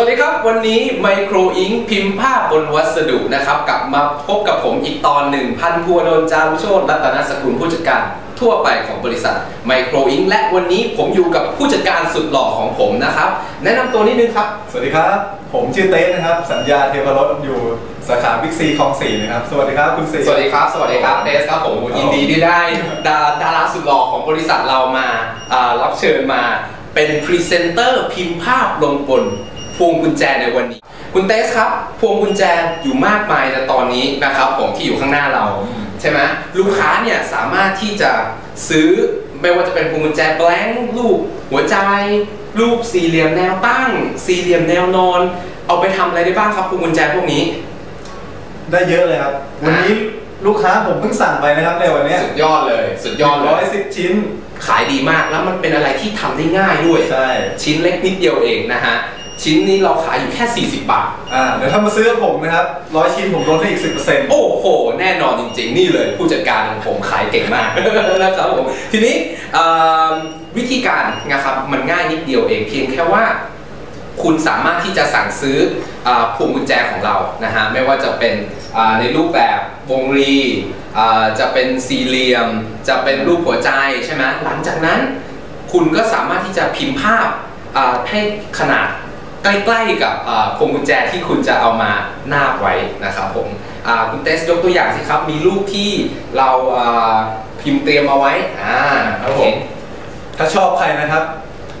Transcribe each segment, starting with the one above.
วัสดีครับ วันนี้ไมโครอิงพิมพ์ภาพบนวัสดุนะครับ กลับมาพบกับผมอีกตอนหนึ่งพันพัวโดนจารุโชตรัตนสกุลผู้จัดการทั่วไปของบริษัทไมโครอิงและวันนี้ผมอยู่กับผู้จัดการสุดหล่อของผมนะครับ แนะนำตัวนิดนึงครับ สวัสดีครับ ผมชื่อเต้นะครับ สัญญาเทพรสอยู่สาขาบิ๊กซีคลองสี่นะครับ สวัสดีครับคุณสีสวัสดีครับ สวัสดีครับเดสครับผมยินดีที่ได้ดาดาราสุดหล่อของบริษัทเรามาอ่ารับเชิญมาเป็นพรีเซนเตอร์พิมพ์ภาพลงบน พวงกุญแจในวันนี้ คุณเตสครับพวงกุญแจอยู่มากมายในตอนนี้นะครับผมที่อยู่ข้างหน้าเราใช่ไหมลูกค้าเนี่ยสามารถที่จะซื้อไม่ว่าจะเป็นพวงกุญแจแบงค์รูปหัวใจ รูปสี่เหลี่ยมแนวตั้ง สี่เหลี่ยมแนวนอน เอาไปทำอะไรได้บ้างครับพวงกุญแจพวกนี้ ได้เยอะเลยครับ วันนี้ลูกค้าผมเพิ่งสั่งไปนะครับในวันเนี้ยสุดยอดเลย สุดยอดเลร้อยยสิบชิ้น ขายดีมากแล้วมันเป็นอะไรที่ทำได้ง่ายด้วย ใช่ ชิ้นเล็กนิดเดียวเองนะฮะ ชิ้นนี้เราขายอยู่แค่ 40 บาท อ่าเดี๋ยวถ้ามาซื้อกับผมนะครับร้อยชิ้นผมลดให้อีกสิบเปอร์เซ็นต์โอ้โห แน่นอนจริงๆ นี่เลยผู้จัดการของผมขายเก่งมาก นะครับผม ทีนี้เอ่อวิธีการนะครับมันง่ายนิดเดียวเองเพียงแค่ว่า คุณสามารถที่จะสั่งซื้ออาพวงกุญแจของเรานะฮะไม่ว่าจะเป็นอ่าในรูปแบบวงรีอ่าจะเป็นสี่เหลี่ยม จะเป็นรูปหัวใจใช่ไหมหลังจากนั้น คุณก็สามารถที่จะพิมพ์ภาพอ่าให้ขนาด ใกล้ๆกับอ่าพวงกุญแจที่คุณจะเอามานาบไว้นะครับผมอ่าคุณเตสยกตัวอย่างสิครับ มีรูปที่เราอ่าพิมพ์เตรียมเอาไว้อ่าครับผโอมเคถ้าชอบใครนะครับ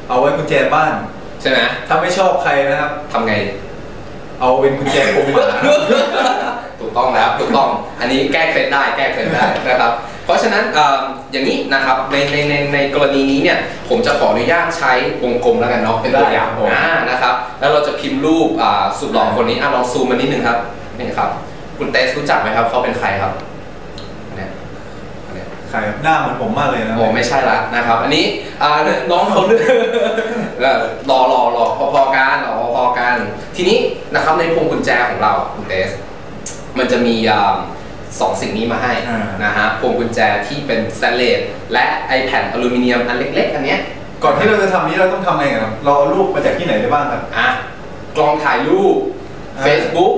เอาไว้กุญแจบ้านใช่ไหมถ้าไม่ชอบใครนะครับทำไง เอาเป็นกุญแจกรงหมาถูกต้องแล้วถูกต้อง อันนี้แก้เคล็ดได้แก้เคล็ดได้นะครับ เพราะฉะนั้นเอ่ออย่างนี้นะครับในในในในกรณีนี้เนี่ยผมจะขออนุญาตใช้วงกลมแล้วกันเนาะเป็นตัวอย่างได้ครับผมอ่านะครับ แล้วเราจะพิมพ์รูปอ่าสุดหล่อคนนี้อะลองซูมมานิดนึงครับนี่ครับ คุณเตสรู้จักไหมครับเขาเป็นใครครับเนี่ยเนี่ยใครครับหน้าเหมือนผมมากเลยนะโอ้ไม่ใช่ละนะครับ อันนี้อ่าน้องเขาเลือกเอ่อรอรอรอพอๆกันรอพอๆกัน ทีนี้นะครับในพวงกุญแจของเราคุณเตส มันจะมี อ่าสองสิ่งนี้มาให้อ่านะฮะพวงกุญแจที่เป็นสแตนเลสและไอแผ่นอลูมิเนียมอันเล็ก ๆ อันเนี้ยก่อนที่เราจะทำนี้เราต้องทำไงครับเราเอารูปมาจากที่ไหนได้บ้างครับอะกล้องถ่ายรูปอ่า Facebook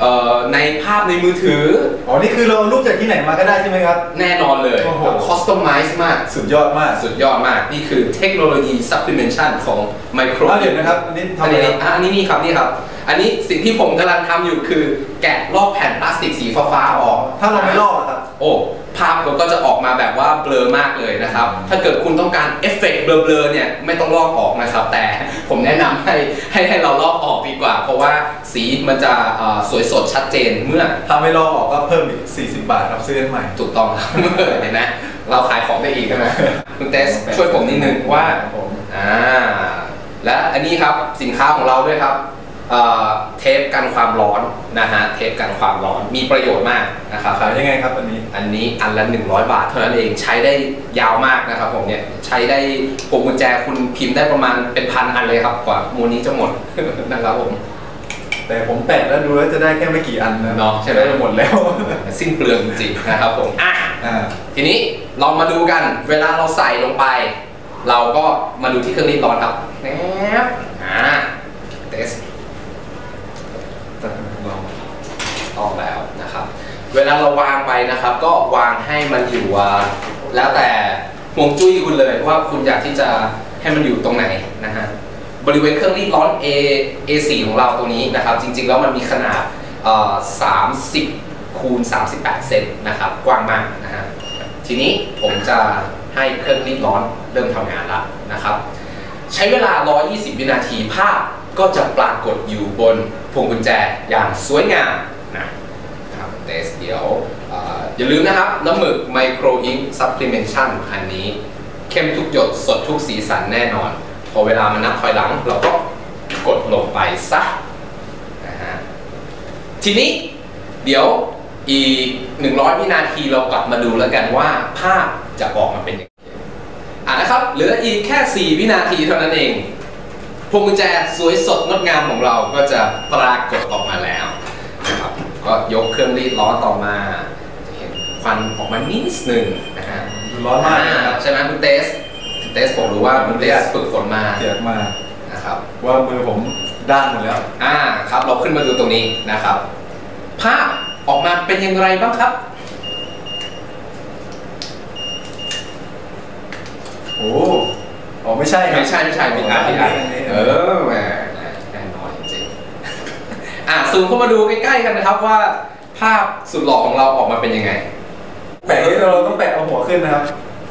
เอ่อในภาพในมือถือ อ๋อ นี่คือเราเอารูปจากที่ไหนมาก็ได้ใช่ไหมครับ แน่นอนเลยโอ้โหคอสตอมไมซ์มาก สุดยอดมาก สุดยอดมาก นี่คือเทคโนโลยี supplementation ของ Micro อะเดี๋ยวนะครับอันนี้ทำอันอะไรนี้ครับอะอันนี้นี่ครับ นี่ครับ อันนี้สิ่งที่ผมกำลังทำอยู่คือ แกะลอกแผ่นพลาสติกสีฟ้าๆออก ถ้าเราไม่ลอกอะครับ โอ้ภาพมันก็จะออกมาแบบว่าเบลอมากเลยนะครับ ถ้าเกิดคุณต้องการเอฟเฟกต์เบลอๆเนี่ยไม่ต้องลอกออกนะครับ แต่ผมแนะนำให้ให้ให้เราลอกออกดีกว่า เพราะว่าสีมันจะเอ่อสวยสดชัดเจนเมื่อ ถ้าไม่ลอกออกก็เพิ่มอีก 40 บาทครับซื้ออันใหม่ ถูกต้องครับ เห็นไหมเราขายของได้อีกใช่ไหมคุณเตสช่วยผมนิดนึงว่าครับผม อ่า และอันนี้ครับสินค้าของเราด้วยครับ เอ่อเทปกันความร้อนนะฮะเทปกันความร้อนมีประโยชน์มากนะครับขายยังไงครับอันนี้อันนี้อันละ 100 บาท เท่านั้นเองใช้ได้ยาวมากนะครับผมเนี่ยใช้ได้พวงกุญแจคุณพิมพ์ได้ประมาณเป็นพันอันเลยครับกว่ามูลนี้จะหมดนะครับผมแต่ผมแปะแล้วดูแล้วจะได้แค่ไม่กี่อันนะเนาะใช่ไหมด้หมดแล้ว สิ้นเปลืองจริงๆนะครับผมอะอ่าทีนี้เรามาดูกันเวลาเราใส่ลงไป เราก็มาดูที่เครื่องรีดร้อนครับแนบอ่าเทส แต่ลอง ต้องแล้วนะครับ เวลาเราวางไปนะครับ ก็วางให้มันอยู่แล้วแต่ห่วงจุ้ยคุณเลยว่าคุณอยากที่จะให้มันอยู่ตรงไหนนะฮะบริเวณเครื่องรีดร้อน A A4 ของเราตรงนี้นะครับ จริง ๆ แล้วมันมีขนาด30คูณ38 เซนนะครับ กว้างมากนะฮะทีนี้ผมจะให้เครื่องรีดร้อนเริ่มทำงานแล้วนะครับ ใช้เวลา 120 วินาทีภาพก็จะปรากฏอยู่บนพวงกุญแจอย่างสวยงามนะนะครับเท สเดี๋ยวออย่าลืมนะครับ น้ำหมึก Micro Ink Supplementation อันนี้ เข้มทุกหยดสดทุกสีสันแน่นอน พอเวลามันนับถอยหลัง เราก็กดลงไปซะนะฮะทีนี้เดี๋ยวอีก 100 วินาทีเรากลับมาดูแล้วกันว่าภาพจะออกมาเป็นยังไงอะนะครับ เหลืออีกแค่ 4 วินาทีเท่านั้นเองพวงกุญแจสวยสดงดงามของเราก็จะปรากฏออกมาแล้ว ก็ยกเครื่องรีดร้อนต่อมา จะเห็นควันออกมานิดหนึ่งนะฮะดูร้อนมากเลยนะครับใช่ไหมคุณเตสคุณเตสผมรู้ว่าคุณเตสฝึกฝนมาเจียกมานะครับว่ามือผมด้านหมดแล้วอ่าครับ เราขึ้นมาดูตรงนี้นะครับ ภาพออกมาเป็นอย่างไรบ้างครับโอ้อ๋อไม่ใช่ครับไม่ใช่ไม่ใช่เป็นอาร์ตอัที่นอานี้ร์ตอันนี้เออแหมแน่นอนจริงๆอะ ซูมเข้ามาดูใกล้ๆกันนะครับว่า ภาพสุดหล่อของเราออกมาเป็นยังไง แปะนี้เราต้องแปะเอาหัวขึ้นนะครับ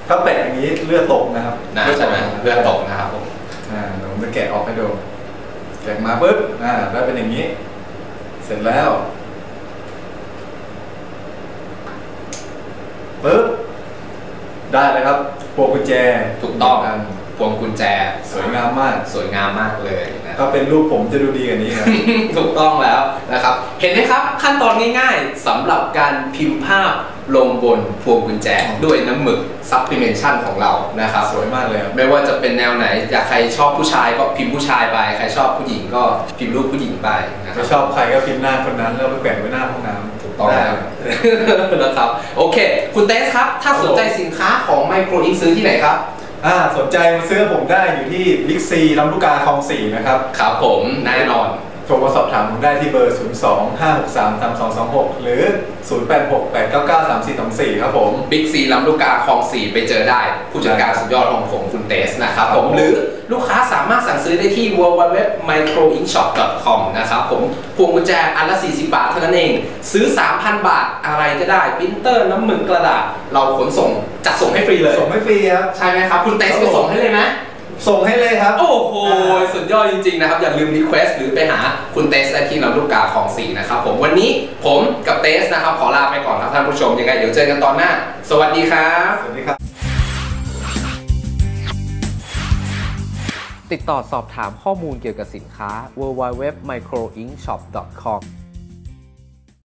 ถ้าแปะอย่างนี้เลือดตกนะครับนะใช่ไหมเลือดตกนะครับผมอ่าเดี๋ยวผมจะแกะออกให้ดูแกะมาปุ๊บอ่าได้เป็นอย่างนี้ เสร็จแล้วปุ๊บได้เลยครับพวงกุญแจถูกต้องอัน พวงกุญแจสวยงามมาก สวยงามมากเลยนะถ้าเป็นรูปผมจะดูดีกว่านี้ครับ ถูกต้องแล้วนะครับ เห็นไหมครับขั้นตอนง่ายๆสำหรับการพิมพ์ภาพลงบนพวงกุญแจด้วยน้ำหมึก supplementation ของเรานะครับสวยมากเลยครับไม่ว่าจะเป็นแนวไหน อยากใครชอบผู้ชายก็พิมพ์ผู้ชายไป ใครชอบผู้หญิงก็พิมพ์รูปผู้หญิงไปนะครัไม่บชอบใครก็พิมพ์หน้าคนนั้นแล้วไปแขวนไว้หน้าห้องน้ำถูกต้องได้แล้วนะครับ โอเค คุณเตสครับ ถ้าสนใจสินค้าของ Micro Ink ซื้อที่ไหนครับ อ่าสนใจมาซื้อผมได้อยู่ที่บิ๊กซีลำลูกกาคลองสี่นะครับ ครับผมแน่นอน โทรมาสอบถามผมได้ที่เบอร์ 0 2 5 6 3 3 2 2 6 หรือ 0 8 6 8 9 9 3 4 2 4 ครับผม บิ๊กซีลำลูกกาคลองสี่ไปเจอได้ ผู้จัดการสุดยอดของผมคุณเตสนะครับผมครับผมหรือลูกค้าสามารถสั่งซื้อได้ที่ www.microinkshop.com นะครับผมพวงกุญแจอันละ 40 บาทเท่านั้นเอง ซื้อ 3,000 บาทอะไรก็ได้ปรินเตอร์น้ำหมึกกระดาษ เราขนส่งจัดส่งให้ฟรีเลย ส่งให้ฟรีครับ ใช่ไหมครับ คุณเตสครับไปผมส่งให้เลยไหม ส่งให้เลยครับ โอ้โห สุดยอดจริง ๆ นะครับ อย่าลืมรีเควสหรือไปหาคุณเตสได้ที่ลำลูกกาของสีนะครับผมวันนี้ผมกับเตสนะครับ ขอลาไปก่อนครับท่านผู้ชมยังไงเดี๋ยวเจอกันตอนหน้า สวัสดีครับ สวัสดีครับ ติดต่อสอบถามข้อมูลเกี่ยวกับสินค้า www.microinkshop.com